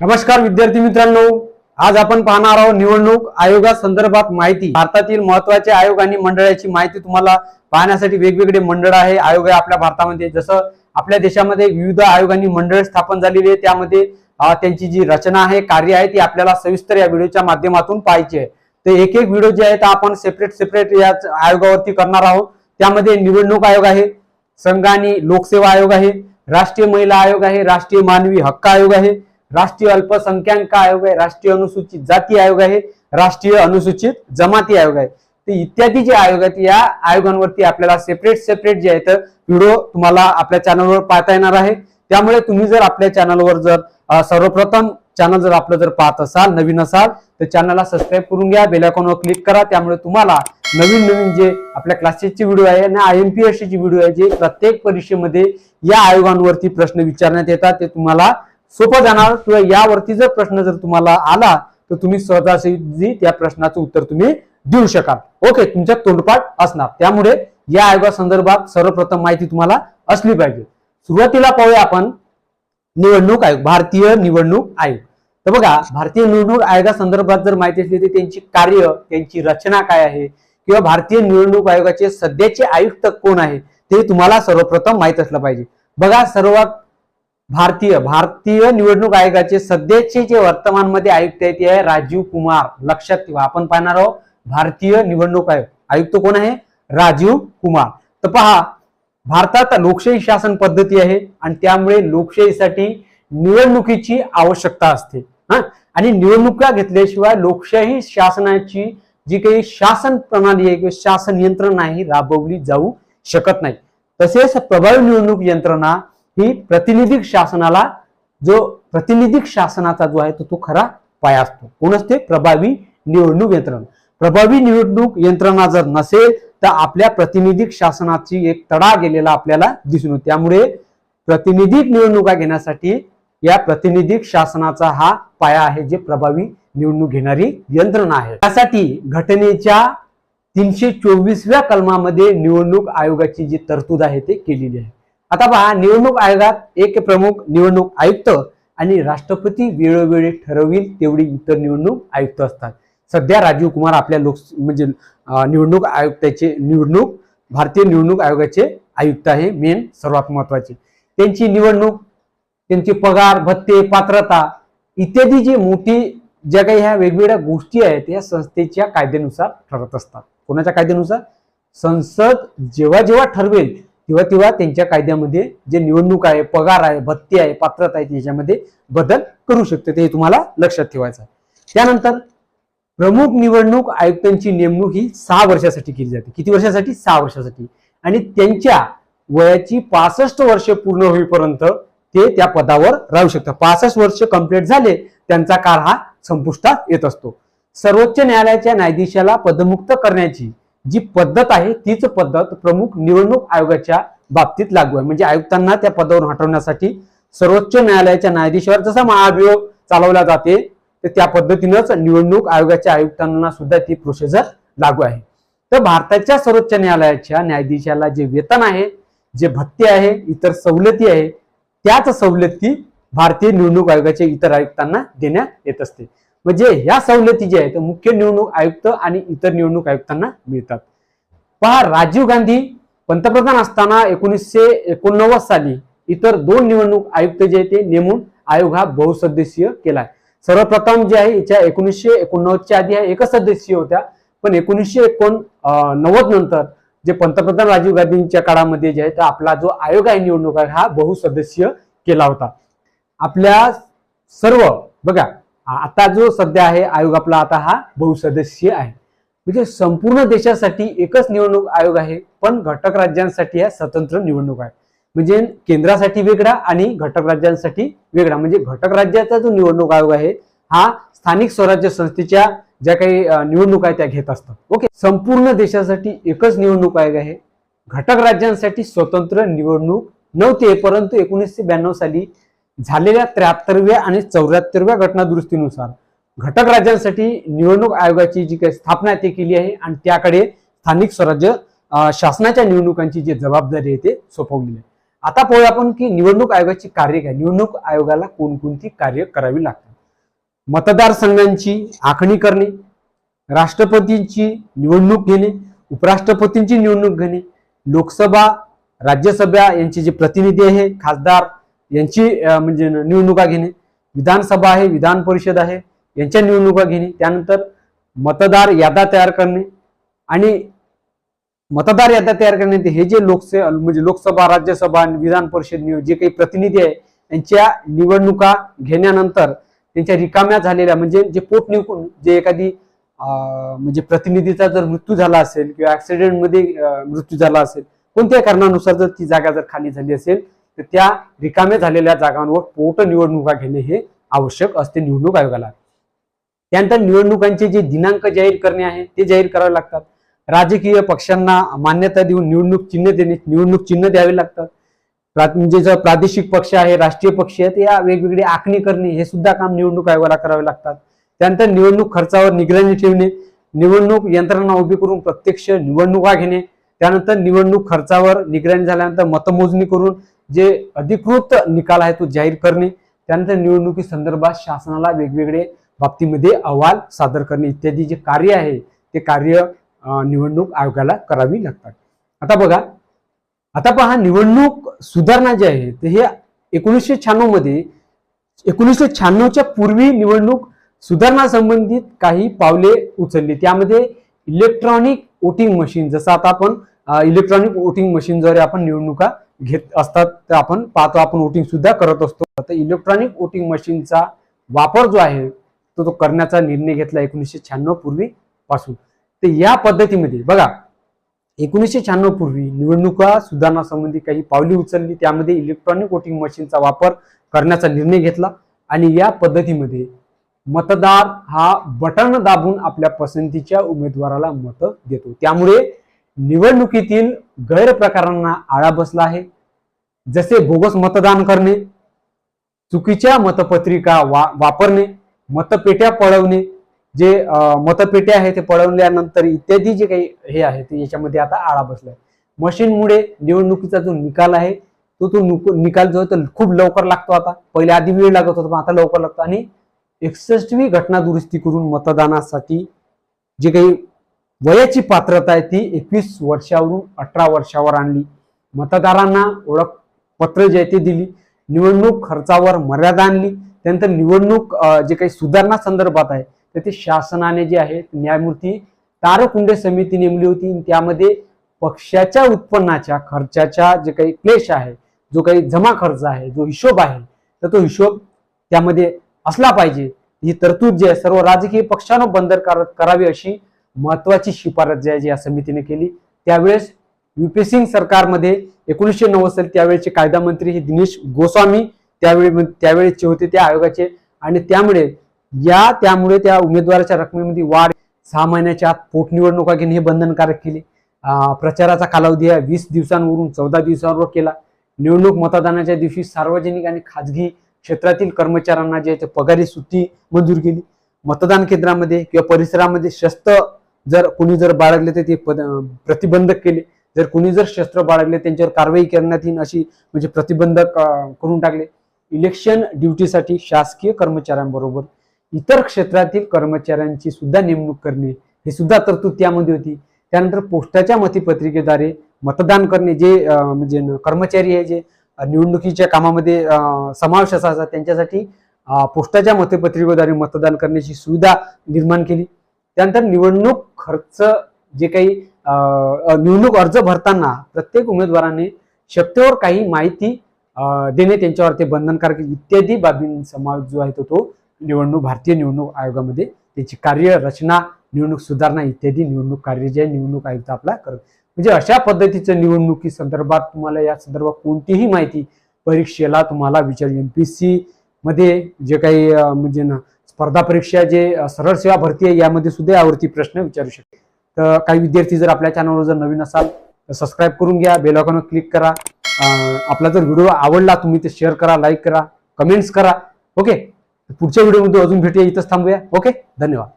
नमस्कार विद्यार्थी मित्रांनो आज आपण पाहणार आहोत निवडणूक आयोगासंदर्भात माहिती. भारतातील महत्त्वाचे आयोग आणि मंडळाची माहिती तुम्हाला पाहण्यासाठी वेगवेगळे मंडळ आहे. आयोग आहे आपल्या भारतामध्ये. जसं आपल्या देशामध्ये विविध आयोग आणि मंडळ स्थापन झालेली आहे. त्यामध्ये त्यांची जी रचना आहे कार्य आहे ती आपल्याला सविस्तर या व्हिडिओच्या माध्यमातून पाहायची आहे. तर एक एक व्हिडिओ जे आहे तर आपण सेपरेट सेपरेट या आयोगावरती करणार आहोत. त्यामध्ये निवडणूक आयोग आहे संघ आणि लोकसेवा आयोग आहे राष्ट्रीय महिला आयोग आहे राष्ट्रीय मानवी हक्क आयोग आहे राष्ट्रीय अल्पसंख्याक आयोग आहे राष्ट्रीय अनुसूचित जाती आयोग आहे राष्ट्रीय अनुसूचित जमाती आयोग आहे. तर इत्यादी जे आयोग आहेत या आयोगांवरती आपल्याला सेपरेट सेपरेट जे आहेत व्हिडिओ तुम्हाला आपल्या चॅनलवर पाहता येणार आहे. त्यामुळे तुम्ही जर आपल्या चॅनलवर जर सर्वप्रथम चॅनल जर आपलं जर पाहत असाल नवीन असाल तर चॅनलला सबस्क्राईब करून घ्या बेलायकॉनवर क्लिक करा. त्यामुळे तुम्हाला नवीन नवीन जे आपल्या क्लासेसची व्हिडिओ आहे आणि आय एम पी एस ची व्हिडिओ आहे जे प्रत्येक परीक्षेमध्ये या आयोगांवरती प्रश्न विचारण्यात येतात ते तुम्हाला सोपं जाणार. किंवा यावरती जर प्रश्न जर तुम्हाला आला तर तुम्ही सहजासहजी त्या प्रश्नाचं उत्तर तुम्ही देऊ शकाल. ओके तुमच्या तोंडपाठ असणार. त्यामुळे या आयोगासंदर्भात सर्वप्रथम माहिती तुम्हाला असली पाहिजे. सुरुवातीला पाहूया आपण निवडणूक आयोग भारतीय निवडणूक आयोग. तर बघा भारतीय निवडणूक आयोगासंदर्भात जर माहिती असली तर त्यांची कार्य त्यांची रचना काय आहे? किंवा भारतीय निवडणूक आयोगाचे सध्याचे आयुक्त कोण आहे? ते तुम्हाला सर्वप्रथम माहीत असलं पाहिजे. बघा सर्वात भारतीय भारतीय निवडणूक आयोगाचे सध्याचे जे वर्तमानमध्ये आयुक्त आहेत ते आहे राजीव कुमार. लक्षात ठेवा आपण पाहणार आहोत भारतीय निवडणूक आयोग. आयुक्त कोण आहे? राजीव कुमार. तर पहा भारतात लोकशाही शासन पद्धती आहे आणि त्यामुळे लोकशाहीसाठी निवडणुकीची आवश्यकता असते. हा? आणि निवडणुका घेतल्याशिवाय लोकशाही शासनाची जी काही शासन प्रणाली आहे किंवा शासन यंत्रणा ही राबवली जाऊ शकत नाही. तसेच प्रभावी निवडणूक यंत्रणा ही प्रतिनिधिक शासनाला जो प्रातिनिधिक शासनाचा जो आहे तो तो खरा पाया असतो. कोण असते प्रभावी निवडणूक यंत्रणा. प्रभावी निवडणूक यंत्रणा जर नसेल तर आपल्या प्रातिनिधिक शासनाची एक तडा गेलेला आपल्याला दिसून येतो. त्यामुळे प्रतिनिधिक निवडणुका घेण्यासाठी या प्रतिनिधिक शासनाचा हा पाया आहे जे प्रभावी निवडणूक घेणारी यंत्रणा आहे. त्यासाठी घटनेच्या तीनशे चोवीसव्या कलमामध्ये निवडणूक आयोगाची जी तरतूद आहे ते केलेली आहे. आता पहा निवडणूक आयोगात एक प्रमुख निवडणूक आयुक्त आणि राष्ट्रपती वेळोवेळी ठरवील तेवढी इतर निवडणूक आयुक्त असतात. सध्या राजीव कुमार आपल्या लोक म्हणजे निवडणूक आयुक्ताचे निवडणूक भारतीय निवडणूक आयोगाचे आयुक्त आहे मेन सर्वात महत्त्वाचे. त्यांची निवडणूक त्यांचे पगार भत्ते पात्रता इत्यादी जी मोठी ज्या काही ह्या वेगवेगळ्या गोष्टी आहेत या संस्थेच्या कायद्यानुसार ठरत असतात. कोणाच्या कायद्यानुसार? संसद जेव्हा जेव्हा ठरवेल तेव्हा तेव्हा त्यांच्या कायद्यामध्ये जे निवडणूक आहे पगार आहे भत्ते आहे पात्रता आहे त्याच्यामध्ये बदल करू शकते. ते तुम्हाला लक्षात ठेवायचं आहे. त्यानंतर प्रमुख निवडणूक आयुक्तांची नेमणूक ही सहा वर्षासाठी केली जाते. किती वर्षासाठी? सहा वर्षासाठी. आणि त्यांच्या वयाची पासष्ट वर्ष पूर्ण होईपर्यंत ते त्या पदावर राहू शकतात. पासष्ट वर्ष कंप्लीट झाले त्यांचा काळ हा संपुष्टात येत असतो. सर्वोच्च न्यायालयाच्या न्यायाधीशाला पदमुक्त करण्याची जी पद्धत आहे तीच पद्धत प्रमुख निवडणूक आयोगाच्या बाबतीत लागू आहे. म्हणजे आयुक्तांना त्या पदावरून हटवण्यासाठी सर्वोच्च न्यायालयाच्या न्यायाधीशावर जसा महाभियोग चालवला जाते तर त्या पद्धतीनंच निवडणूक आयोगाच्या आयुक्तांना सुद्धा ती प्रोसिजर लागू आहे. तर भारताच्या सर्वोच्च न्यायालयाच्या न्यायाधीशाला जे वेतन आहे जे भत्ते आहे इतर सवलती आहे त्याच सवलती भारतीय निवडणूक आयोगाच्या इतर आयुक्तांना देण्यात येत असते. म्हणजे ह्या सवलती ज्या आहेत मुख्य निवडणूक आयुक्त आणि इतर निवडणूक आयुक्तांना मिळतात. पहा राजीव गांधी पंतप्रधान असताना एकोणीसशे एकोणनव्वद साली इतर दोन निवडणूक आयुक्त जे आहे ते नेमून आयोग हा बहुसदस्यीय केलाय. सर्वप्रथम जे आहे याच्या एकोणीसशे एकोणनव्वदच्या आधी ह्या एकच सदस्यीय होत्या. पण एकोणीसशे एकोण नव्वद नंतर जे पंतप्रधान राजीव गांधींच्या काळामध्ये जे आहे तर आपला जो आयोग आहे निवडणूक आयोग हा बहुसदस्यीय केला होता. आपल्या सर्व बघा आता जो सध्या आहे आयोग आपला आता हा बहुसदस्यीय आहे. म्हणजे संपूर्ण देशासाठी एकच निवडणूक आयोग आहे पण घटक राज्यांसाठी हा स्वतंत्र निवडणूक आहे. म्हणजे केंद्रासाठी वेगळा आणि घटक राज्यांसाठी वेगळा. म्हणजे घटक राज्याचा जो निवडणूक आयोग आहे हा स्थानिक स्वराज्य संस्थेच्या ज्या काही निवडणूक निवडणुका आहेत त्या घेत असतात. ओके? संपूर्ण देशासाठी एकच निवडणूक आयोग आहे. घटक राज्यांसाठी स्वतंत्र निवडणूक नव्हते परंतु एकोणीसशे ब्याण्णव साली झालेल्या त्र्याहत्तरव्या आणि चौऱ्याहत्तरव्या घटना दुरुस्तीनुसार घटक राज्यांसाठी निवडणूक आयोगाची जी काही स्थापना ते ती केली आहे आणि त्याकडे स्थानिक स्वराज्य शासनाच्या निवडणुकांची जी जबाबदारी आहे ते सोपवलेली आहे. आता पाहूया आपण की निवडणूक आयोगाची कार्य काय? निवडणूक आयोगाला कोणकोणती कार्य करावी लागतात? मतदारसंघांची आखणी करणे राष्ट्रपतींची निवडणूक घेणे उपराष्ट्रपतींची निवडणूक घेणे लोकसभा राज्यसभा यांचे जे प्रतिनिधी आहे खासदार यांची म्हणजे निवडणुका घेणे. विधानसभा आहे विधान परिषद आहे यांच्या निवडणुका घेणे. त्यानंतर मतदार याद्या तयार करणे आणि मतदार याद्या तयार करणे हे जे लोकसे म्हणजे लोकसभा राज्यसभा आणि विधान परिषद जे काही प्रतिनिधी आहे यांच्या निवडणुका घेण्यानंतर त्यांच्या रिकाम्या झालेल्या म्हणजे जे पोटनिवडणूक जे एखादी म्हणजे प्रतिनिधीचा जर मृत्यू झाला असेल किंवा ऍक्सिडेंटमध्ये मृत्यू झाला असेल कोणत्याही कारणानुसार जर ती जागा जर खाली झाली असेल तर त्या रिकाम्या झालेल्या जागांवर पोट निवडणुका घेणे हे आवश्यक असते निवडणूक आयोगाला. त्यानंतर निवडणुकांचे जे दिनांक जाहीर करणे आहे ते जाहीर करावे लागतात. राजकीय पक्षांना मान्यता देऊन निवडणूक चिन्ह देणे निवडणूक चिन्ह द्यावे लागतात. म्हणजे जर प्रादेशिक पक्ष आहे राष्ट्रीय पक्ष आहेत या वेगवेगळी आखणी करणे हे सुद्धा काम निवडणूक आयोगाला करावे लागतात. त्यानंतर निवडणूक खर्चावर निगराणी ठेवणे निवडणूक यंत्रणा उभी करून प्रत्यक्ष निवडणुका घेणे त्यानंतर निवडणूक खर्चावर निगराणी झाल्यानंतर मतमोजणी करून जे अधिकृत निकाल आहे तो जाहीर करणे त्यानंतर निवडणुकी संदर्भात शासनाला वेगवेगळे बाबतीमध्ये अहवाल सादर करणे इत्यादी जे कार्य आहे ते कार्य निवडणूक आयोगाला करावी लागतात. आता बघा आता पहा निवडणूक सुधारणा जे आहे ते हे एकोणीसशे शहाण्णवमध्ये एकोणीसशे शहाण्णवच्या पूर्वी निवडणूक सुधारणा संबंधित काही पावले उचलली. त्यामध्ये इलेक्ट्रॉनिक वोटिंग मशीन जसं आता आपण इलेक्ट्रॉनिक वोटिंग मशीनद्वारे आपण निवडणुका घेत असतात तर आपण पाहतो आपण वोटिंग सुद्धा करत असतो. आता इलेक्ट्रॉनिक वोटिंग मशीनचा वापर जो आहे तो तो करण्याचा निर्णय घेतला एकोणीसशे शहाण्णव पूर्वी पासून. तर या पद्धतीमध्ये बघा एकोणीसशे शहाण्णव पूर्वी निवडणुका सुधारणासंबंधी काही पावली उचलली त्यामध्ये इलेक्ट्रॉनिक वोटिंग मशीनचा वापर करण्याचा निर्णय घेतला आणि या पद्धतीमध्ये मतदार हा बटन दाबून आपल्या पसंतीच्या उमेदवाराला मत देतो. त्यामुळे निवडणुकीतील गैरप्रकारांना आळा बसला आहे. जसे बोगस मतदान करणे चुकीच्या मतपत्रिका वा वापरणे मतपेट्या पळवणे जे मतपेट्या आहे ते पळवल्यानंतर इत्यादी जे काही हे आहे ते याच्यामध्ये आता आळा बसलाय. मशीनमुळे निवडणुकीचा जो निकाल आहे तो तो नुक- निकाल जो आहे तो खूप लवकर लागतो आता. पहिले आधी वेळ लागत होता पण आता लवकर लागतो. आणि एकसष्टवी घटना दुरुस्ती करून मतदानासाठी जे काही वयाची पात्रता आहे ती एकवीस वर्षावरून अठरा वर्षावर आणली. मतदारांना ओळख पत्र जे आहे ते दिली. निवडणूक खर्चावर मर्यादा आणली. त्यानंतर निवडणूक जे काही सुधारणा संदर्भात आहे तर ते शासनाने जे आहे न्यायमूर्ती तारकुंडे समिती नेमली होती. त्यामध्ये पक्षाच्या उत्पन्नाच्या खर्चाच्या जे काही क्लेश आहे जो काही जमा खर्च आहे जो हिशोब आहे तर तो हिशोब त्यामध्ये असला पाहिजे. ही तरतूद जी आहे सर्व राजकीय पक्षानं बंदर करावी अशी महत्वाची शिफारस जी आहे जी या समितीने केली. त्यावेळेस युपी सिंग सरकारमध्ये एकोणीसशे नव्वद साली त्यावेळेचे कायदा मंत्री हे दिनेश गोस्वामी त्यावेळी त्यावेळेचे होते त्या आयोगाचे. आणि त्यामुळे या त्यामुळे त्या उमेदवाराच्या रकमेमध्ये वाढ सहा महिन्याच्या आत पोटनिवडणुका घेणे हे बंधनकारक केले. प्रचाराचा कालावधी हा वीस दिवसांवरून चौदा दिवसांवर केला. निवडणूक मतदानाच्या दिवशी सार्वजनिक आणि खाजगी क्षेत्रातील कर्मचाऱ्यांना जे आहे ते पगारी सुट्टी मंजूर केली. मतदान केंद्रामध्ये किंवा परिसरामध्ये शस्त्र जर कोणी जर बाळगले तर ते पद- प्रतिबंधक केले. जर कुणी जर शस्त्र बाळगले त्यांच्यावर कारवाई करण्यात येईल अशी म्हणजे प्रतिबंधक करून टाकले. इलेक्शन ड्युटीसाठी शासकीय कर्मचाऱ्यांबरोबर इतर क्षेत्रातील कर्मचाऱ्यांची सुद्धा नेमणूक करणे हे सुद्धा तरतूद त्यामध्ये होती. त्यानंतर पोस्टाच्या मतीपत्रिकेद्वारे मतदान करणे जे म्हणजे कर्मचारी आहे जे निवडणुकीच्या कामामध्ये समावेश असायचा त्यांच्यासाठी पोस्टाच्या मतपत्रिकेद्वारे मतदान करण्याची सुविधा निर्माण केली. त्यानंतर निवडणूक खर्च जे काही निवडणूक अर्ज भरताना प्रत्येक उमेदवाराने शक्यतेवर काही माहिती देणे त्यांच्यावर ते बंधनकारक इत्यादी बाबींसमावेश जो आहे तो तो निवडणूक भारतीय निवडणूक आयोगामध्ये त्याची कार्य रचना निवडणूक सुधारणा इत्यादी निवडणूक कार्य जे आहे निवडणूक आयुक्त आपला करत. म्हणजे अशा पद्धतीचं निवडणुकी संदर्भात तुम्हाला या संदर्भात कोणतीही माहिती परीक्षेला तुम्हाला विचार सी मध्ये जे काही म्हणजे ना स्पर्धा परीक्षा जे सरळ सेवा भरती आहे यामध्ये सुद्धा यावरती प्रश्न विचारू शकते. तर काही विद्यार्थी जर आपल्या चॅनलवर जर नवीन असाल तर सबस्क्राईब करून घ्या बेल क्लिक करा. आपला जर व्हिडिओ आवडला तुम्ही ते शेअर करा लाईक करा कमेंट्स करा. ओके पुढच्या व्हिडिओमध्ये अजून भेटूया इथंच थांबूया. ओके धन्यवाद.